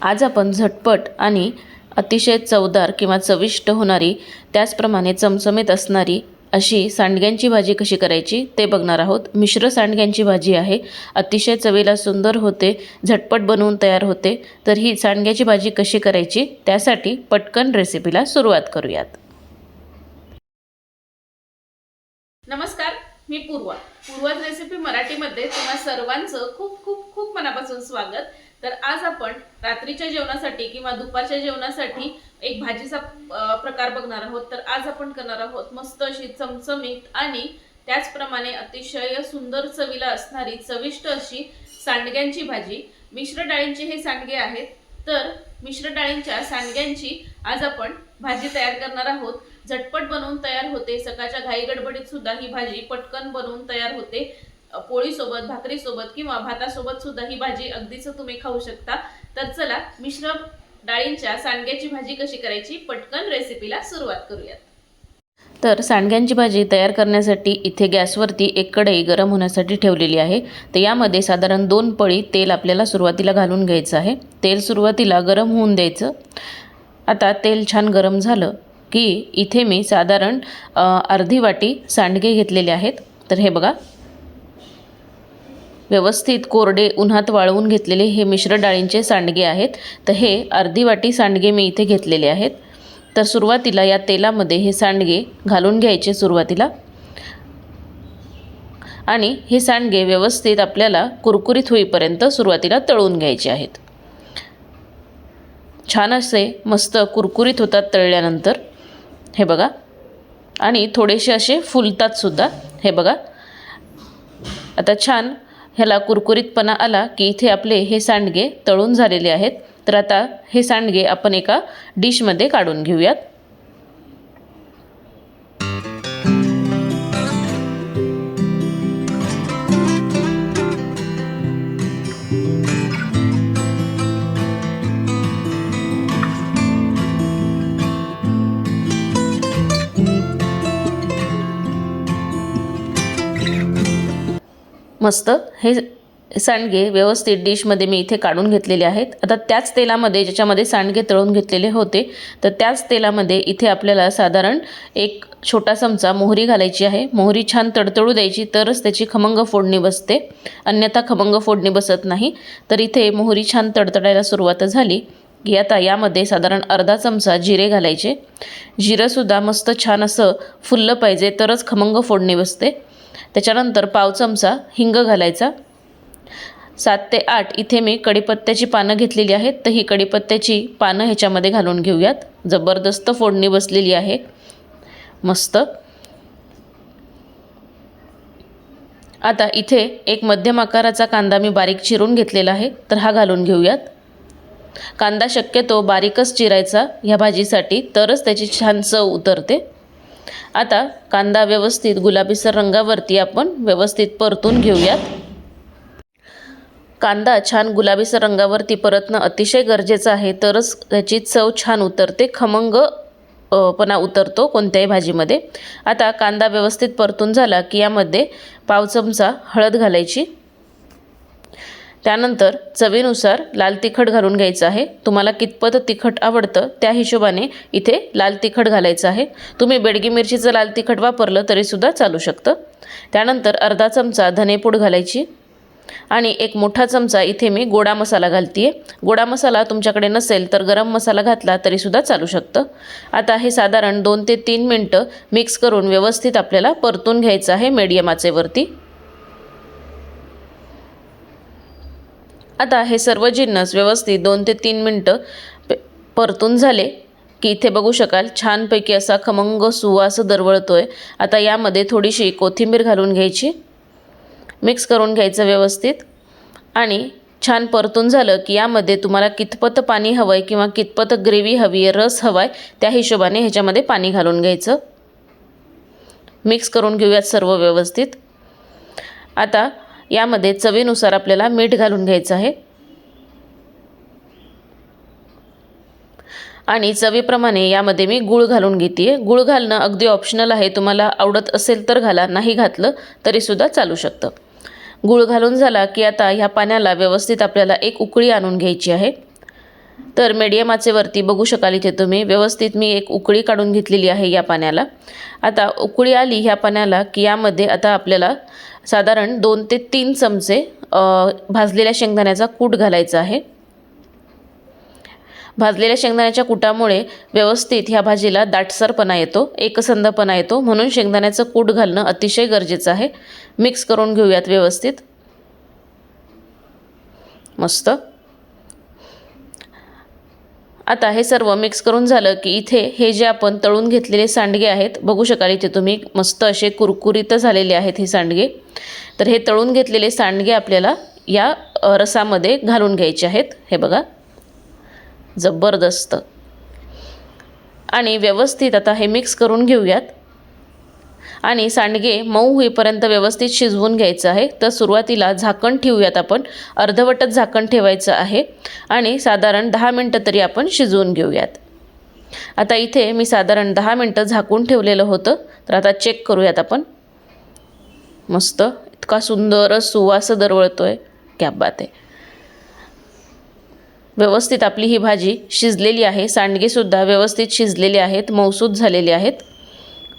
आज आपण झटपट आणि अतिशय चवदार किंवा चविष्ट होणारी त्याचप्रमाणे चमचमीत असणारी अशी सांडग्यांची भाजी कशी करायची ते बघणार आहोत. मिश्र सांडग्यांची भाजी आहे. अतिशय चवीला सुंदर होते झटपट बनवून तयार होते. तर ही सांडग्याची भाजी कशी करायची त्यासाठी पटकन रेसिपीला सुरुवात करूयात. नमस्कार मी पूर्वा. पूर्वाज रेसिपी मराठीमध्ये तुम्हा सर्वांचं खूप खूप खूप मनापासून स्वागत. तर आज आपण रात्रीच्या जेवणासाठी किंवा दुपारच्या जेवणासाठी एक भाजीचा प्रकार बघणार आहोत. तर आज आपण करणार आहोत मस्त अशी चमचमीत आणि त्याचप्रमाणे अतिशय सुंदर चवीला असणारी चविष्ट अशी सांडग्यांची भाजी. मिश्र डाळींचे हे सांडगे आहेत. तर मिश्र डाळींच्या सांडग्यांची आज आपण भाजी तयार करणार आहोत. झटपट बनवून तयार होते. सकाळच्या घाई गडबडीत सुद्धा ही भाजी पटकन बनवून तयार होते. पोळीसोबत भाकरीसोबत किंवा भातासोबत सुद्धा ही भाजी अगदीच तुम्ही खाऊ शकता. तर चला मिश्र डाळींच्या सांडग्याची भाजी कशी करायची पटकन रेसिपीला सुरुवात करूयात. तर सांडग्यांची भाजी तयार करण्यासाठी इथे गॅसवरती एक कढई गरम होण्यासाठी ठेवलेली आहे. तर यामध्ये साधारण दोन पळी तेल आपल्याला सुरुवातीला घालून घ्यायचं आहे. तेल सुरुवातीला गरम होऊन द्यायचं. आता तेल छान गरम झालं की इथे मी साधारण अर्धी वाटी सांडगे घेतलेले आहेत. तर हे बघा व्यवस्थित कोरडे उन्हात वाळवून घेतलेले हे मिश्र डाळींचे सांडगे आहेत तर हे अर्धी वाटी सांडगे मी इथे घेतलेले आहेत. तर सुरुवातीला या तेलामध्ये हे सांडगे घालून घ्यायचे सुरुवातीला. आणि हे सांडगे व्यवस्थित आपल्याला कुरकुरीत होईपर्यंत सुरुवातीला तळून घ्यायचे आहेत. छान असे मस्त कुरकुरीत होतात तळल्यानंतर. हे बघा. आणि थोडेसे असे फुलतात सुद्धा. हे बघा. आता छान ह्याला कुरकुरीतपणा आला की इथे आपले हे सांडगे तळून झालेले आहेत. तर आता हे सांडगे आपण एका डिशमध्ये काढून घेऊयात. मस्त. हे सांडगे व्यवस्थित डिशमध्ये मी इथे काढून घेतलेले आहेत. आता त्याच तेलामध्ये ज्याच्यामध्ये सांडगे तळून घेतलेले होते तर त्याच तेलामध्ये इथे आपल्याला साधारण एक छोटा चमचा मोहरी घालायची आहे. मोहरी छान तडतडू द्यायची तरच त्याची खमंग फोडणी बसते. अन्यथा खमंग फोडणी बसत नाही. तर इथे मोहरी छान तडतडायला सुरुवात झाली. की आता यामध्ये साधारण अर्धा चमचा जिरे घालायचे. जिरंसुद्धा मस्त छान असं फुललं पाहिजे तरच खमंग फोडणी बसते. त्याच्यानंतर पाव चमचा हिंग घालायचा. सात ते आठ इथे मी कढीपत्त्याची पानं घेतलेली आहेत. तर ही कढीपत्त्याची पानं ह्याच्यामध्ये घालून घेऊयात. जबरदस्त फोडणी बसलेली आहे. मस्त. आता इथे एक मध्यम आकाराचा कांदा मी बारीक चिरून घेतलेला आहे. तर हा घालून घेऊयात. कांदा शक्यतो बारीकच चिरायचा ह्या भाजीसाठी तरच त्याची छान चव उतरते. आता कांदा व्यवस्थित गुलाबीसर रंगावरती आपण व्यवस्थित परतून घेऊयात. कांदा छान गुलाबीसर रंगावरती परतणं अतिशय गरजेचं आहे तरच त्याची चव छान उतरते खमंग पणा उतरतो कोणत्याही भाजीमध्ये. आता कांदा व्यवस्थित परतून झाला की यामध्ये पाव चमचा हळद घालायची. त्यानंतर चवीनुसार लाल तिखट घालून घ्यायचं आहे. तुम्हाला कितपत तिखट आवडतं त्या हिशोबाने इथे लाल तिखट घालायचं आहे. तुम्ही बेडगी मिरचीचं लाल तिखट वापरलं तरीसुद्धा चालू शकतं. त्यानंतर अर्धा चमचा धनेपूड घालायची. आणि एक मोठा चमचा इथे मी गोडा मसाला घालते आहे गोडा मसाला तुमच्याकडे नसेल तर गरम मसाला घातला तरीसुद्धा चालू शकतं. आता हे साधारण दोन ते तीन मिनटं मिक्स करून व्यवस्थित आपल्याला परतून घ्यायचं आहे मीडियम आचेवरती. आता हे सर्व जिन्नस व्यवस्थित दोन ते तीन मिनटं पे- परतून झाले की इथे बघू शकाल छानपैकी असा खमंग सुवास दरवळतो आहे आता यामध्ये थोडीशी कोथिंबीर घालून घ्यायची मिक्स करून घ्यायचं व्यवस्थित. आणि छान परतून झालं की यामध्ये तुम्हाला कितपत पाणी हवं आहे किंवा कितपत ग्रेव्ही हवी आहे रस हवा आहे त्या हिशोबाने ह्याच्यामध्ये पाणी घालून घ्यायचं. मिक्स करून घेऊयात सर्व व्यवस्थित. आता यामध्ये चवीनुसार आपल्याला मीठ घालून घ्यायचं आहे. आणि चवीप्रमाणे यामध्ये मी गूळ घालून घेते आहे गूळ घालणं अगदी ऑप्शनल आहे. तुम्हाला आवडत असेल तर घाला नाही घातलं तरीसुद्धा चालू शकतं. गूळ घालून झाला की आता ह्या पाण्याला व्यवस्थित आपल्याला एक उकळी आणून घ्यायची आहे. तर मीडियम आचेवरती बघू शकाल इथे तुम्ही. व्यवस्थित मी एक उकळी काढून घेतलेली आहे या पाण्याला. आता उकळी आली ह्या पाण्याला की यामध्ये आता आपल्याला साधारण दोन ते तीन चमचे भाजलेल्या शेंगदाण्याचा कूट घालायचा आहे. भाजलेल्या शेंगदाण्याच्या कुटामुळे व्यवस्थित ह्या भाजीला दाटसरपणा येतो एकसंधपणा येतो. म्हणून शेंगदाण्याचं कूट घालणं अतिशय गरजेचं आहे. मिक्स करून घेऊयात व्यवस्थित. मस्त. आता हे सर्व मिक्स करून झालं की इथे हे जे आपण तळून घेतलेले सांडगे आहेत बघू शकाल इथे तुम्ही मस्त असे कुरकुरीत झालेले आहेत हे सांडगे. तर हे तळून घेतलेले सांडगे आपल्याला या रसामध्ये घालून घ्यायचे आहेत. हे बघा. जबरदस्त. आणि व्यवस्थित आता हे मिक्स करून घेऊयात. आणि सांडगे मऊ होईपर्यंत व्यवस्थित शिजवून घ्यायचं आहे. तर सुरुवातीला झाकण ठेवूयात आपण. अर्धवटच झाकण ठेवायचं आहे. आणि साधारण दहा मिनटं तरी आपण शिजवून घेऊयात. आता इथे मी साधारण दहा मिनटं झाकून ठेवलेलं होतं. तर आता चेक करूयात आपण. मस्त. इतका सुंदर सुवास दरवळतो आहे क्या बात आहे. व्यवस्थित आपली ही भाजी शिजलेली आहे. सांडगेसुद्धा व्यवस्थित शिजलेले आहेत. मौसूद झालेले आहेत.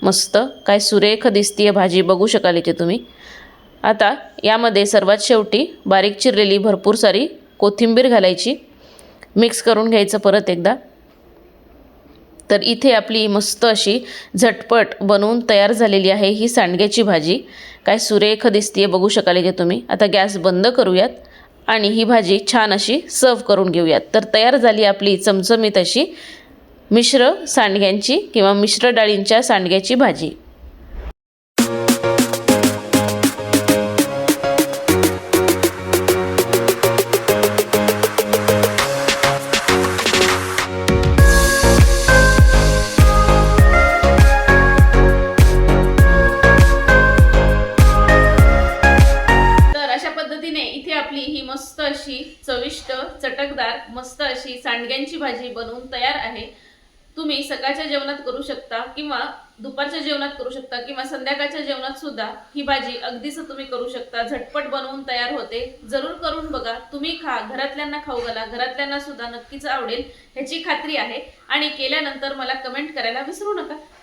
मस्त. काय सुरेख दिसतीये भाजी. बघू शकाल इथे तुम्ही. आता यामध्ये सर्वात शेवटी बारीक चिरलेली भरपूर सारी कोथिंबीर घालायची. मिक्स करून घ्यायचं परत एकदा. तर इथे आपली मस्त अशी झटपट बनवून तयार झालेली आहे ही सांडग्याची भाजी. काय सुरेख दिसतीये बघू शकाल इथे तुम्ही. आता गॅस बंद करूयात आणि ही भाजी छान अशी सर्व करून घेऊयात. तर तयार झाली आपली चमचमीत अशी मिश्र सांडग्यांची किंवा मिश्र डाळींच्या सांडग्याची भाजी. तर अशा पद्धतीने इथे आपली ही मस्त अशी चविष्ट चटकदार मस्त अशी सांडग्यांची भाजी बनवून तयार आहे. तुम्ही सकाळच्या जेवणात करू शकता किंवा दुपारच्या जेवणात करू शकता किंवा संध्याकाळच्या जेवणात सुद्धा ही भाजी अगदीच तुम्ही करू शकता. झटपट बनवून तयार होते. जरूर करून बघा. तुम्ही खा. घरातल्यांना खाऊ घाला. घरातल्यांना सुद्धा नक्कीच आवडेल ह्याची खात्री आहे. आणि केल्यानंतर मला कमेंट करायला विसरू नका.